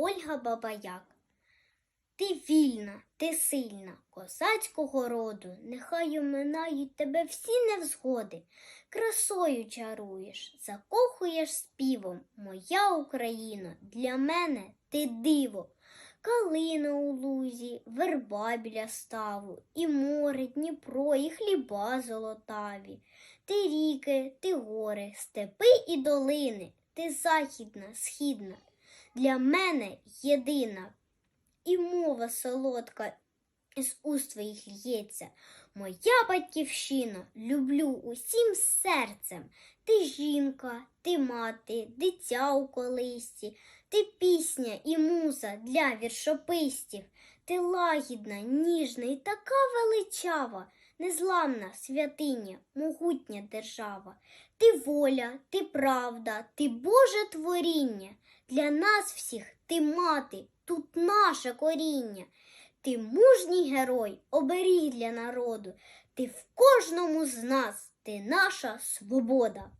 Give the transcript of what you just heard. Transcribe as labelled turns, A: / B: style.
A: Ольга Бабаяк. Ти вільна, ти сильна, козацького роду, нехай оминають тебе всі невзгоди. Красою чаруєш, закохуєш співом, моя Україно, для мене ти диво. Калина у лузі, верба біля ставу, і море, Дніпро, і хліба золотаві. Ти ріки, ти гори, степи і долини, ти західна, східна, для мене єдина. І мова солодка із уст твоїх л'ється. Моя батьківщина, люблю усім серцем. Ти жінка, ти мати, дитя у колисці, ти пісня і муза для віршопистів, ти лагідна, ніжна і така величава, незламна святиня, могутня держава. Ти воля, ти правда, ти Боже творіння. Для нас всіх ти мати, тут наше коріння. Ти мужній герой, оберіг для народу. Ти в кожному з нас, ти наша свобода.